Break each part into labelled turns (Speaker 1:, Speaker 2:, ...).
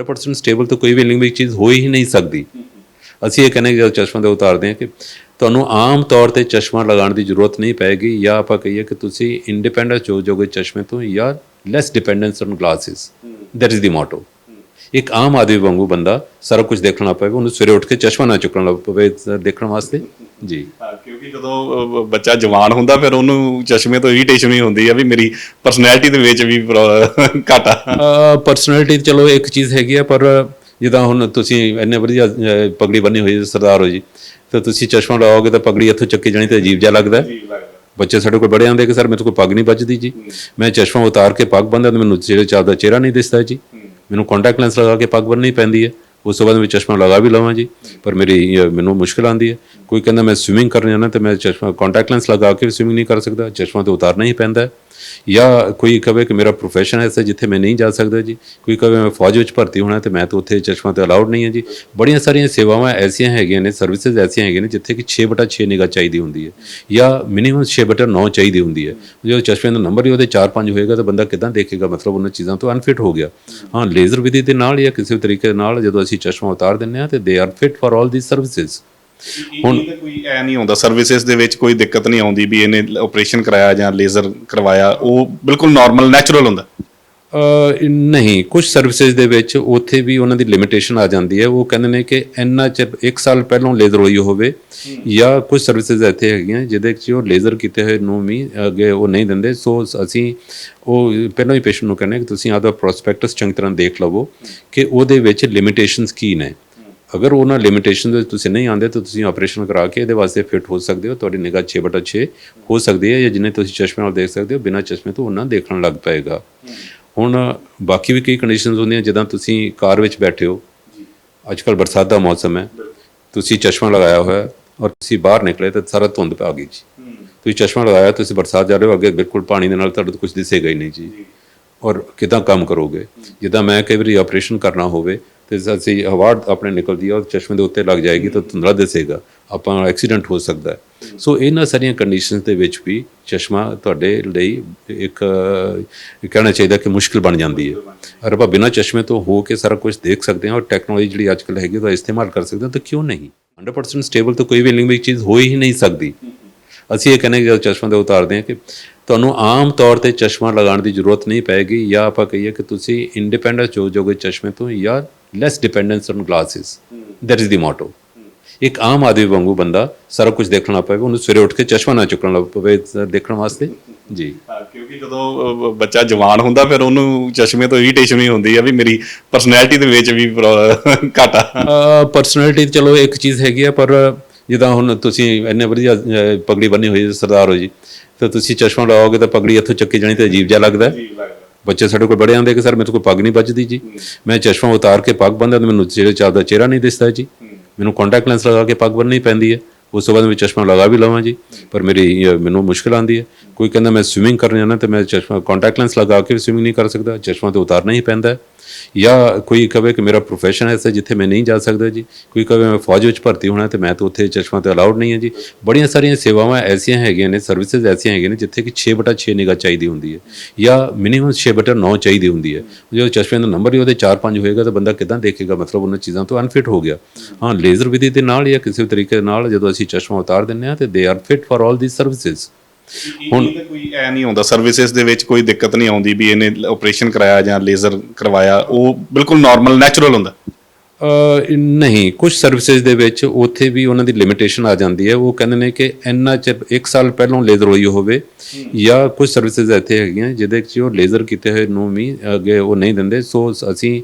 Speaker 1: 100% stable ਤਾਂ ਕੋਈ ਵੀ ਲਿੰਗਵਿਕ ਚੀਜ਼ ਹੋ ਹੀ ਨਹੀਂ ਸਕਦੀ। ਅਸੀਂ ਇਹ ਕਹਿੰਦੇ ਜਦੋਂ ਚਸ਼ਮਾ ਦੇ ਉਤਾਰਦੇ ਹਾਂ ਕਿ ਤੁਹਾਨੂੰ ਆਮ ਤੌਰ ਤੇ ਚਸ਼ਮਾ ਲਗਾਉਣ ਦੀ ਜ਼ਰੂਰਤ ਨਹੀਂ ਪਏਗੀ ਜਾਂ ਆਪਾਂ ਕਹੀਏ ਕਿ ਤੁਸੀਂ ਇੰਡੀਪੈਂਡੈਂਟ ਹੋ ਜਾਓਗੇ ਚਸ਼ਮੇ ਤੋਂ ਜਾਂ less dependence on glasses that is the motto ਇੱਕ ਆਮ ਆਦਮੀ ਵਾਂਗੂ ਬੰਦਾ ਸਾਰਾ ਕੁਝ ਦੇਖਣਾ ਪਵੇ ਉਹਨੂੰ ਸਵੇਰੇ ਉੱਠ ਕੇ ਚਸ਼ਮਾ ਨਾ ਚੁੱਕਣਾ ਪਵੇ ਦੇਖਣ ਵਾਸਤੇ। ਜੀ।
Speaker 2: ਕਿਉਂਕਿ ਜਦੋਂ ਬੱਚਾ ਜਵਾਨ ਹੁੰਦਾ ਫਿਰ ਉਹਨੂੰ ਚਸ਼ਮੇ ਤੋਂ ਇਰੀਟੇਸ਼ਨ ਹੀ ਹੁੰਦੀ ਆ ਵੀ ਮੇਰੀ ਪਰਸਨੈਲਿਟੀ ਦੇ ਵਿੱਚ ਵੀ ਘਾਟਾ।
Speaker 1: ਪਰਸਨੈਲਿਟੀ ਚਲੋ ਇੱਕ ਚੀਜ਼ ਹੈਗੀ ਆ ਪਰ ਜਿੱਦਾਂ ਹੁਣ ਤੁਸੀਂ ਇੰਨੇ ਵਧੀਆ ਪਗੜੀ ਬੰਨੀ ਹੋਈ ਹੈ ਸਰਦਾਰ ਹੋ ਜੀ ਤਾਂ ਤੁਸੀਂ ਚਸ਼ਮਾ ਲਾਓਗੇ ਤਾਂ ਪਗੜੀ ਇੱਥੋਂ ਚੱਕੀ ਜਾਣੀ ਤੇ ਅਜੀਬ ਜਿਹਾ ਲੱਗਦਾ। ਹੈ। ਬੱਚੇ ਸਾਡੇ ਕੋਲ ਬੜੇ ਆਉਂਦੇ ਕਿ ਸਰ ਮੇਰੇ ਤੋਂ ਕੋਈ ਪੱਗ ਨਹੀਂ ਵੱਜਦੀ ਜੀ। ਮੈਂ ਚਸ਼ਮਾ ਉਤਾਰ ਕੇ ਪੱਗ ਬੰਨਦਾ ਤਾਂ ਮੈਨੂੰ ਜਿਹੜੇ ਚਾਹਦਾ ਚਿਹਰਾ ਨਹੀਂ ਦਿਸਦਾ ਜੀ। ਮੈਨੂੰ ਕੰਟੈਕਟ ਲੈਂਸ ਲਗਾ ਕੇ ਪੱਗ ਬੰਨਣੀ ਪੈਂਦੀ ਹੈ। ਉਸ ਤੋਂ ਬਾਅਦ ਮੈਂ ਚਸ਼ਮਾ ਲਗਾ ਵੀ ਲਵਾਂ ਜੀ। ਪਰ ਮੇਰੀ ਮੈਨੂੰ ਮੁਸ਼ਕਲ ਆਉਂਦੀ ਹੈ। ਕੋਈ ਕਹਿੰਦਾ ਮੈਂ ਸਵਿਮਿੰਗ ਕਰਨ ਜਾਣਾ ਤੇ ਮੈਂ ਚਸ਼ਮਾ ਕੰਟੈਕਟ ਲੈਂਸ ਲਗਾ ਕੇ ਵੀ ਸਵਿਮਿੰਗ ਨਹੀਂ ਕਰ ਸਕਦਾ, ਚਸ਼ਮਾ ਤੇ ਉਤਾਰਨਾ ਹੀ ਪੈਂਦਾ ਹੈ। ਜਾਂ ਕੋਈ ਕਹੇ ਕਿ ਮੇਰਾ ਪ੍ਰੋਫੈਸ਼ਨ ਐਸਾ ਜਿੱਥੇ ਮੈਂ ਨਹੀਂ ਜਾ ਸਕਦਾ ਜੀ। ਕੋਈ ਕਹੇ ਮੈਂ ਫੌਜ ਵਿੱਚ ਭਰਤੀ ਹੋਣਾ ਤੇ ਮੈਂ ਤਾਂ ਉੱਥੇ ਚਸ਼ਮਾ ਤੇ ਅਲਾਉਡ ਨਹੀਂ ਹੈ ਜੀ। ਬੜੀਆਂ ਸਾਰੀਆਂ ਸੇਵਾਵਾਂ ਐਸੀਆਂ ਹੈਗੀਆਂ ਨੇ ਸਰਵਿਸਿਜ਼ ਐਸੀਆਂ ਹੈਗੀਆਂ ਨੇ ਜਿੱਥੇ ਕਿ 6/6 ਨਿਗਾਹ ਚਾਹੀਦੀ ਹੁੰਦੀ ਹੈ। ਜਾਂ ਮਿਨੀਮਮ 6/9 ਚਾਹੀਦੀ ਹੁੰਦੀ ਹੈ। ਜਦੋਂ ਚਸ਼ਮੇ ਦਾ ਨੰਬਰ ਹੀ ਉਹਦੇ 4-5 ਹੋਏਗਾ ਤਾਂ ਬੰਦਾ ਕਿਦਾਂ ਦੇਖੇਗਾ? ਮਤਲਬ ਉਹਨਾਂ ਚੀਜ਼ਾਂ ਤੋਂ ਅਨਫਿਟ ਹੋ ਗਿਆ। ਹਾਂ ਲੇਜ਼ਰ ਵਿਧੀ ਦੇ ਨਾਲ ਜਾਂ ਕਿਸੇ ਵੀ ਤਰੀਕੇ ਨਾਲ ਜਦੋਂ ਅਸੀਂ ਚਸ਼ਮਾ ਉਤਾਰ ਦਿੰਦੇ ਹਾਂ ਤੇ ਦੇ are fit for all the services
Speaker 2: ਹੁਣ ਕੋਈ ਐ ਨਹੀਂ ਹੁੰਦਾ। ਸਰਵਿਸਿਜ਼ ਦੇ ਵਿੱਚ ਕੋਈ ਦਿੱਕਤ ਨਹੀਂ ਆਉਂਦੀ ਵੀ ਇਹਨੇ ਆਪਰੇਸ਼ਨ ਕਰਾਇਆ ਜਾਂ ਲੇਜ਼ਰ ਕਰਵਾਇਆ। ਉਹ ਬਿਲਕੁਲ ਨਾਰਮਲ ਨੈਚੁਰਲ ਹੁੰਦਾ।
Speaker 1: ਨਹੀਂ। ਕੁਝ ਸਰਵਿਸਿਜ਼ ਦੇ ਵਿੱਚ ਉੱਥੇ ਵੀ ਉਹਨਾਂ ਦੀ ਲਿਮਿਟੇਸ਼ਨ ਆ ਜਾਂਦੀ ਹੈ। ਉਹ ਕਹਿੰਦੇ ਨੇ ਕਿ ਇੰਨਾ ਚਿਰ 1 ਸਾਲ ਪਹਿਲਾਂ ਲੇਜ਼ਰ ਹੋਈ ਹੋਵੇ ਜਾਂ ਕੁਝ ਸਰਵਿਸਿਜ਼ ਇੱਥੇ ਹੈਗੀਆਂ ਜਿਹਦੇ ਵਿੱਚ ਉਹ ਲੇਜ਼ਰ ਕੀਤੇ ਹੋਏ ਨੂੰ ਵੀ ਅੱਗੇ ਉਹ ਨਹੀਂ ਦਿੰਦੇ। ਸੋ ਅਸੀਂ ਉਹ ਪਹਿਲਾਂ ਹੀ ਪੇਸ਼ੈਂਟ ਨੂੰ ਕਹਿੰਦੇ ਕਿ ਤੁਸੀਂ ਆਪਦਾ ਪ੍ਰੋਸਪੈਕਟਸ ਚੰਗੀ ਤਰ੍ਹਾਂ ਦੇਖ ਲਵੋ ਕਿ ਉਹਦੇ ਵਿੱਚ ਲਿਮਿਟੇਸ਼ਨਸ ਕੀ ਨੇ। ਅਗਰ ਉਹਨਾਂ ਲਿਮਿਟੇਸ਼ਨ ਦੇ ਤੁਸੀਂ ਨਹੀਂ ਆਉਂਦੇ ਤਾਂ ਤੁਸੀਂ ਆਪਰੇਸ਼ਨ ਕਰਾ ਕੇ ਇਹਦੇ ਵਾਸਤੇ ਫਿਟ ਹੋ ਸਕਦੇ ਹੋ, ਤੁਹਾਡੀ ਨਿਗਾਹ 6/6 ਹੋ ਸਕਦੀ ਹੈ ਜਾਂ ਜਿੰਨੇ ਤੁਸੀਂ ਚਸ਼ਮੇ ਨਾਲ ਦੇਖ ਸਕਦੇ ਹੋ, ਬਿਨਾਂ ਚਸ਼ਮੇ ਤੋਂ ਉਹਨਾਂ ਦੇਖਣ ਲੱਗ ਪਏਗਾ। ਹੁਣ ਬਾਕੀ ਵੀ ਕਈ ਕੰਡੀਸ਼ਨਸ ਹੁੰਦੀਆਂ, ਜਿੱਦਾਂ ਤੁਸੀਂ ਕਾਰ ਵਿੱਚ ਬੈਠੇ ਹੋ। ਅੱਜ ਕੱਲ ਬਰਸਾਤ ਦਾ ਮੌਸਮ ਹੈ। ਤੁਸੀਂ ਚਸ਼ਮਾ ਲਗਾਇਆ ਹੋਇਆ ਔਰ ਤੁਸੀਂ ਬਾਹਰ ਨਿਕਲੇ ਤਾਂ ਸਾਰਾ ਧੁੰਦ ਪੈ ਗਈ ਜੀ। ਤੁਸੀਂ ਚਸ਼ਮਾ ਲਗਾਇਆ, ਤੁਸੀਂ ਬਰਸਾਤ ਜਾ ਰਹੇ ਹੋ, ਅੱਗੇ ਬਿਲਕੁਲ ਪਾਣੀ ਦੇ ਨਾਲ ਤੁਹਾਡੇ ਤੋਂ ਕੁਝ ਦਿਸੇਗਾ ਹੀ ਨਹੀਂ ਜੀ। ਔਰ ਕਿਦਾਂ ਕੰਮ ਕਰੋਗੇ? ਜਿੱਦਾਂ ਮੈਂ ਕਈ ਵਾਰੀ ਆਪਰੇਸ਼ਨ ਕਰਨਾ ਹੋਵੇ ਤੇ ਅਸੀਂ ਹਵਾ ਆਪਣੇ ਨਿਕਲਦੀ ਹੈ ਔਰ ਚਸ਼ਮੇ ਦੇ ਉੱਤੇ ਲੱਗ ਜਾਏਗੀ ਤਾਂ ਧੁੰਦਲਾ ਦਿਸੇਗਾ। ਆਪਾਂ ਐਕਸੀਡੈਂਟ ਹੋ ਸਕਦਾ ਹੈ। ਸੋ ਇਹਨਾਂ ਸਾਰੀਆਂ ਕੰਡੀਸ਼ਨਸ ਦੇ ਵਿੱਚ ਵੀ ਚਸ਼ਮਾ ਤੁਹਾਡੇ ਲਈ ਇੱਕ ਕਹਿਣਾ ਚਾਹੀਦਾ ਕਿ ਮੁਸ਼ਕਿਲ ਬਣ ਜਾਂਦੀ ਹੈ। ਅਰ ਆਪਾਂ ਬਿਨਾਂ ਚਸ਼ਮੇ ਤੋਂ ਹੋ ਕੇ ਸਾਰਾ ਕੁਝ ਦੇਖ ਸਕਦੇ ਹਾਂ, ਔਰ ਟੈਕਨੋਲੋਜੀ ਜਿਹੜੀ ਅੱਜ ਕੱਲ੍ਹ ਹੈਗੀ ਉਹਦਾ ਇਸਤੇਮਾਲ ਕਰ ਸਕਦੇ ਹਾਂ, ਤਾਂ ਕਿਉਂ ਨਹੀਂ? 100% ਸਟੇਬਲ ਤਾਂ ਕੋਈ ਵੀ ਲਿੰਗਵਿਕ ਚੀਜ਼ ਹੋ ਹੀ ਨਹੀਂ ਸਕਦੀ। ਅਸੀਂ ਇਹ ਕਹਿੰਦੇ ਜਦੋਂ ਚਸ਼ਮਾ ਦੇ ਉਤਾਰਦੇ ਹਾਂ ਕਿ ਤੁਹਾਨੂੰ ਆਮ ਤੌਰ ਤੇ ਚਸ਼ਮਾ ਲਗਾਉਣ ਦੀ ਜ਼ਰੂਰਤ ਨਹੀਂ ਪਏਗੀ ਜਾਂ ਆਪਾਂ ਕਹੀਏ ਕਿ ਤੁਸੀਂ ਇੰਡੀਪੈਂਡੈਂਟ ਹੋ ਜਾਓਗੇ ਚਸ਼ਮੇ ਤੋਂ, ਜਾਂ less dependence on glasses that is the motto ਇੱਕ ਆਮ ਆਦਮੀ ਵਾਂਗੂ ਬੰਦਾ ਸਾਰਾ ਕੁਝ ਦੇਖਣਾ ਪਵੇ ਉਹਨੂੰ ਸਵੇਰੇ ਉੱਠ ਕੇ ਚਸ਼ਮਾ ਨਾ ਚੁੱਕਣਾ ਪਵੇ ਦੇਖਣ ਵਾਸਤੇ ਜੀ
Speaker 2: ਕਿਉਂਕਿ ਜਦੋਂ ਬੱਚਾ ਜਵਾਨ ਹੁੰਦਾ ਫਿਰ ਉਹਨੂੰ ਚਸ਼ਮੇ ਤੋਂ ਇਰੀਟੇਸ਼ਨ ਹੀ ਹੁੰਦੀ ਆ ਵੀ ਮੇਰੀ ਪਰਸਨੈਲਿਟੀ ਦੇ ਵਿੱਚ ਵੀ ਘਾਟਾ
Speaker 1: ਪਰਸਨੈਲਿਟੀ ਚਲੋ ਇੱਕ ਚੀਜ਼ ਹੈਗੀ ਆ ਪਰ ਜਿੱਦਾਂ ਹੁਣ ਤੁਸੀਂ ਇੰਨੇ ਵਧੀਆ ਪਗੜੀ ਬੰਨੀ ਹੋਈ ਸਰਦਾਰ ਹੋ ਜੀ ਤਾਂ ਤੁਸੀਂ ਚਸ਼ਮਾ ਲਾਓਗੇ ਤਾਂ ਪਗੜੀ ਇੱਥੋਂ ਚੱਕੀ ਜਾਣੀ ਤੇ ਅਜੀਬ ਜਿਹਾ ਲੱਗਦਾ ਹੈ। ਬੱਚੇ ਸਾਡੇ ਕੋਲ ਬੜੇ ਆਉਂਦੇ ਕਿ ਸਰ ਮੇਰੇ ਕੋਈ ਪੱਗ ਨਹੀਂ ਵੱਜਦੀ ਜੀ। ਮੈਂ ਚਸ਼ਮਾ ਉਤਾਰ ਕੇ ਪੱਗ ਬੰਨਦਾ ਤਾਂ ਮੈਨੂੰ ਜਿਹੜੇ ਚਾਹਦਾ ਚਿਹਰਾ ਨਹੀਂ ਦਿਸਦਾ ਜੀ। ਮੈਨੂੰ ਕੰਟੈਕਟ ਲੈਂਸ ਲਗਾ ਕੇ ਪੱਗ ਬੰਨਣੀ ਪੈਂਦੀ ਹੈ। ਉਸ ਤੋਂ ਬਾਅਦ ਮੈਂ ਚਸ਼ਮਾ ਲਗਾ ਵੀ ਲਵਾਂ ਜੀ। ਪਰ ਮੇਰੀ ਮੈਨੂੰ ਮੁਸ਼ਕਲ ਆਉਂਦੀ ਹੈ। ਕੋਈ ਕਹਿੰਦਾ ਮੈਂ ਸਵਿਮਿੰਗ ਕਰਨ ਜਾਣਾ ਤੇ ਮੈਂ ਚਸ਼ਮਾ ਕੰਟੈਕਟ ਲੈਂਸ ਲਗਾ ਕੇ ਸਵਿਮਿੰਗ ਨਹੀਂ ਕਰ ਸਕਦਾ। ਚਸ਼ਮਾ ਤੇ ਉਤਾਰਨਾ ਹੀ ਪੈਂਦਾ ਹੈ। ਜਾਂ ਕੋਈ ਕਵੇ ਕਿ ਮੇਰਾ ਪ੍ਰੋਫੈਸ਼ਨ ਐਸਾ ਜਿੱਥੇ ਮੈਂ ਨਹੀਂ ਜਾ ਸਕਦਾ ਜੀ, ਕੋਈ ਕਵੇ ਮੈਂ ਫੌਜ ਵਿੱਚ ਭਰਤੀ ਹੋਣਾ ਤੇ ਮੈਂ ਤਾਂ ਉੱਥੇ ਚਸ਼ਮਾ ਤੇ ਅਲਾਉਡ ਨਹੀਂ ਹੈ ਜੀ। ਬੜੀਆਂ ਸਾਰੀਆਂ ਸੇਵਾਵਾਂ ਐਸੀਆਂ ਹੈਗੀਆਂ ਨੇ ਸਰਵਿਸਿਜ਼ ਐਸੀਆਂ ਹੈਗੀਆਂ ਨੇ ਜਿੱਥੇ ਕਿ 6/6 ਨਿਗਾਹ ਚਾਹੀਦੀ ਹੁੰਦੀ ਹੈ ਜਾਂ ਮਿਨੀਮਮ 6/9 ਚਾਹੀਦੀ ਹੁੰਦੀ ਹੈ। ਜਦੋਂ ਚਸ਼ਮੇ ਦਾ ਨੰਬਰ ਹੀ ਉਹਦੇ 4-5 ਹੋਏਗਾ ਤਾਂ ਬੰਦਾ ਕਿਦਾਂ ਦੇਖੇਗਾ? ਮਤਲਬ ਉਹਨਾਂ ਚੀਜ਼ਾਂ ਤੋਂ ਅਨਫਿਟ ਹੋ ਗਿਆ। ਹਾਂ ਲੇਜ਼ਰ ਵਿਧੀ ਦੇ ਨਾਲ ਜਾਂ ਕਿਸੇ ਵੀ ਤਰੀਕੇ ਨਾਲ ਜਦੋਂ ਅਸੀਂ ਚਸ਼ਮਾ ਉਤਾਰ ਦਿੰਦੇ ਹਾਂ ਤੇ ਦੇ are fit for all the services
Speaker 2: ਹੁਣ ਕੋਈ ਐ ਨਹੀਂ ਹੁੰਦਾ। ਸਰਵਿਸਿਜ਼ ਦੇ ਵਿੱਚ ਕੋਈ ਦਿੱਕਤ ਨਹੀਂ ਆਉਂਦੀ ਵੀ ਇਹਨੇ ਆਪਰੇਸ਼ਨ ਕਰਾਇਆ ਜਾਂ ਲੇਜ਼ਰ ਕਰਵਾਇਆ। ਉਹ ਬਿਲਕੁਲ ਨਾਰਮਲ ਨੈਚੁਰਲ ਹੁੰਦਾ।
Speaker 1: ਨਹੀਂ। ਕੁਝ ਸਰਵਿਸਿਜ਼ ਦੇ ਵਿੱਚ ਉੱਥੇ ਵੀ ਉਹਨਾਂ ਦੀ ਲਿਮਿਟੇਸ਼ਨ ਆ ਜਾਂਦੀ ਹੈ। ਉਹ ਕਹਿੰਦੇ ਨੇ ਕਿ ਇੰਨਾ ਚਿਰ 1 ਸਾਲ ਪਹਿਲਾਂ ਲੇਜ਼ਰ ਹੋਈ ਹੋਵੇ ਜਾਂ ਕੁਝ ਸਰਵਿਸਿਜ਼ ਇੱਥੇ ਹੈਗੀਆਂ ਜਿਹਦੇ ਵਿੱਚ ਉਹ ਲੇਜ਼ਰ ਕੀਤੇ ਹੋਏ ਨੂੰ ਵੀ ਅੱਗੇ ਉਹ ਨਹੀਂ ਦਿੰਦੇ। ਸੋ ਅਸੀਂ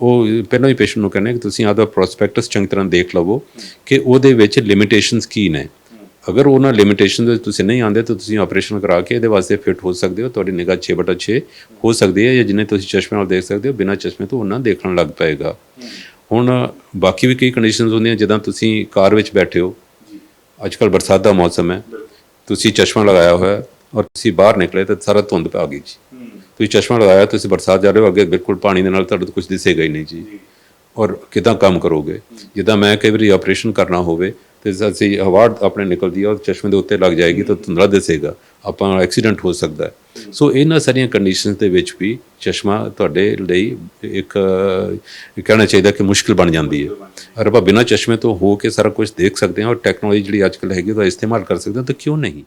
Speaker 1: ਉਹ ਪਹਿਲਾਂ ਹੀ ਪੇਸ਼ੈਂਟ ਨੂੰ ਕਹਿੰਦੇ ਕਿ ਤੁਸੀਂ ਆਪਦਾ ਪ੍ਰੋਸਪੈਕਟਸ ਚੰਗੀ ਤਰ੍ਹਾਂ ਦੇਖ ਲਵੋ ਕਿ ਉਹਦੇ ਵਿੱਚ ਲਿਮਿਟੇਸ਼ਨਸ ਕੀ ਨੇ। ਅਗਰ ਉਹਨਾਂ ਲਿਮਿਟੇਸ਼ਨ ਦੇ ਤੁਸੀਂ ਨਹੀਂ ਆਉਂਦੇ ਤਾਂ ਤੁਸੀਂ ਆਪਰੇਸ਼ਨ ਕਰਾ ਕੇ ਇਹਦੇ ਵਾਸਤੇ ਫਿਟ ਹੋ ਸਕਦੇ ਹੋ, ਤੁਹਾਡੀ ਨਿਗਾਹ 6/6 ਹੋ ਸਕਦੀ ਹੈ ਜਾਂ ਜਿੰਨੇ ਤੁਸੀਂ ਚਸ਼ਮੇ ਨਾਲ ਦੇਖ ਸਕਦੇ ਹੋ, ਬਿਨਾਂ ਚਸ਼ਮੇ ਤੋਂ ਉਹਨਾਂ ਦੇਖਣ ਲੱਗ ਪਏਗਾ। ਹੁਣ ਬਾਕੀ ਵੀ ਕਈ ਕੰਡੀਸ਼ਨਸ ਹੁੰਦੀਆਂ, ਜਿੱਦਾਂ ਤੁਸੀਂ ਕਾਰ ਵਿੱਚ ਬੈਠੇ ਹੋ। ਅੱਜ ਕੱਲ ਬਰਸਾਤ ਦਾ ਮੌਸਮ ਹੈ। ਤੁਸੀਂ ਚਸ਼ਮਾ ਲਗਾਇਆ ਹੋਇਆ ਔਰ ਤੁਸੀਂ ਬਾਹਰ ਨਿਕਲੇ ਤਾਂ ਸਾਰਾ ਧੁੰਦ ਪੈ ਗਈ ਜੀ। ਤੁਸੀਂ ਚਸ਼ਮਾ ਲਗਾਇਆ, ਤੁਸੀਂ ਬਰਸਾਤ ਜਾ ਰਹੇ ਹੋ, ਅੱਗੇ ਬਿਲਕੁਲ ਪਾਣੀ ਦੇ ਨਾਲ ਤੁਹਾਡੇ ਤੋਂ ਕੁਝ ਦਿਸੇਗਾ ਹੀ ਨਹੀਂ ਜੀ। ਔਰ ਕਿਦਾਂ ਕੰਮ ਕਰੋਗੇ? ਜਿੱਦਾਂ ਮੈਂ ਕਈ ਵਾਰੀ ਆਪਰੇਸ਼ਨ ਕਰਨਾ ਹੋਵੇ ਤੇ ਅਸੀਂ ਹਵਾ ਆਪਣੇ ਨਿਕਲਦੀ ਹੈ ਔਰ ਚਸ਼ਮੇ ਦੇ ਉੱਤੇ ਲੱਗ ਜਾਏਗੀ ਤਾਂ ਧੁੰਦਲਾ ਦਿਸੇਗਾ। ਆਪਾਂ ਨਾਲ ਐਕਸੀਡੈਂਟ ਹੋ ਸਕਦਾ ਹੈ। ਸੋ ਇਹਨਾਂ ਸਾਰੀਆਂ ਕੰਡੀਸ਼ਨਸ ਦੇ ਵਿੱਚ ਵੀ ਚਸ਼ਮਾ ਤੁਹਾਡੇ ਲਈ ਇੱਕ ਕਹਿਣਾ ਚਾਹੀਦਾ ਕਿ ਮੁਸ਼ਕਿਲ ਬਣ ਜਾਂਦੀ ਹੈ। ਔਰ ਆਪਾਂ ਬਿਨਾਂ ਚਸ਼ਮੇ ਤੋਂ ਹੋ ਕੇ ਸਾਰਾ ਕੁਝ ਦੇਖ ਸਕਦੇ ਹਾਂ ਔਰ ਟੈਕਨੋਲੋਜੀ ਜਿਹੜੀ ਅੱਜਕੱਲ੍ਹ ਹੈਗੀ ਉਹਦਾ ਇਸਤੇਮਾਲ ਕਰ ਸਕਦੇ ਹਾਂ, ਤਾਂ ਕਿਉਂ ਨਹੀਂ?